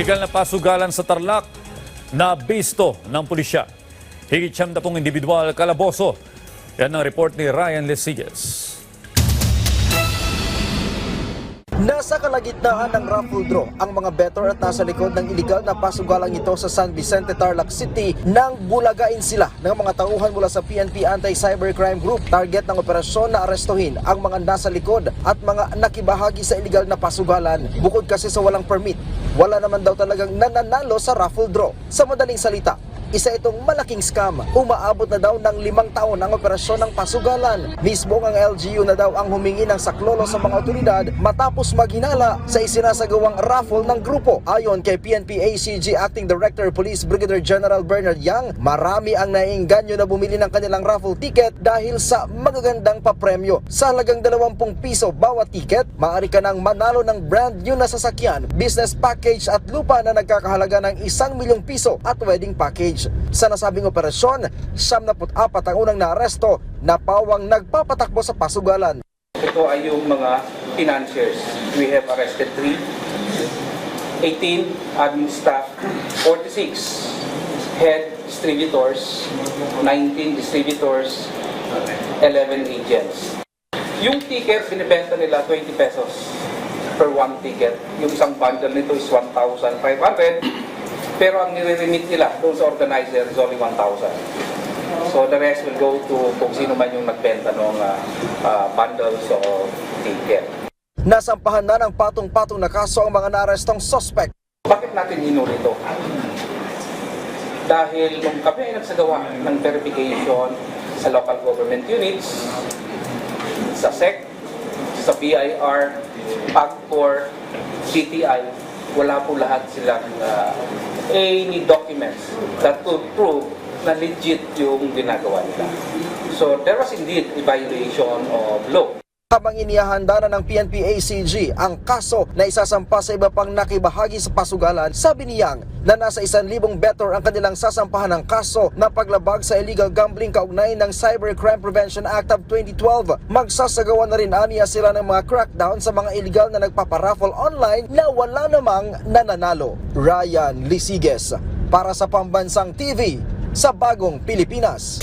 Iligal na pasugalan sa Tarlac na bisto ng pulisya. Higit siyam na pong individual kalaboso. Yan ang report ni Ryan Lesiges. Nasa kalagitnaan ng raffle draw ang mga better at nasa likod ng iligal na pasugalang ito sa San Vicente, Tarlac City nang bulagain sila ng mga tauhan mula sa PNP Anti-Cybercrime Group. Target ng operasyon na arestuhin ang mga nasa likod at mga nakibahagi sa iligal na pasugalan. Bukod kasi sa walang permit, wala naman daw talagang nananalo sa raffle draw. Sa madaling salita, isa itong malaking scam. Umaabot na daw ng limang taon ang operasyon ng pasugalan. Mismo ang LGU na daw ang humingi ng saklolo sa mga otoridad matapos maghinala sa isinasagawang raffle ng grupo. Ayon kay PNP ACG Acting Director Police Brigadier General Bernard Yang, marami ang naiinganyo na bumili ng kanilang raffle ticket dahil sa magagandang papremyo. Sa halagang 20 piso bawat ticket, maaari ka nang manalo ng brand new na sasakyan, business package at lupa na nagkakahalaga ng isang milyong piso at wedding package. Sa nasabing operasyon, 74 ang unang naaresto na pawang nagpapatakbo sa pasugalan. Ito ay yung mga financiers. We have arrested 3, 18 admin staff, 46 head distributors, 19 distributors, 11 agents. Yung ticket, binibenta nila 20 pesos per one ticket. Yung isang bundle nito is 1,500. Pero ang nire-remit nila doon sa organizer is only 1,000. So the rest will go to kung sino man yung nagbenta ng uh, uh, bundles o ticket. Nasampahan na ng patong-patong na kaso ang mga naarestong suspect. Bakit natin hinuli ito? Dahil nung kami ay nagsagawa ng verification sa local government units, sa SEC, sa BIR, PAGCOR, CTI, wala po lahat silang uh, any documents that could prove na legit yung ginagawa nila. So there was indeed a violation of law. Habang inihahanda na ng PNP ACG ang kaso na isasampa sa iba pang nakibahagi sa pasugalan, sabi ni Yang na nasa isang libong better ang kanilang sasampahan ng kaso na paglabag sa illegal gambling kaugnay ng Cybercrime Prevention Act of 2012. Magsasagawa na rin aniya sila ng mga crackdown sa mga illegal na nagpaparaffle online na wala namang nananalo. Ryan Lisiges para sa Pambansang TV sa Bagong Pilipinas.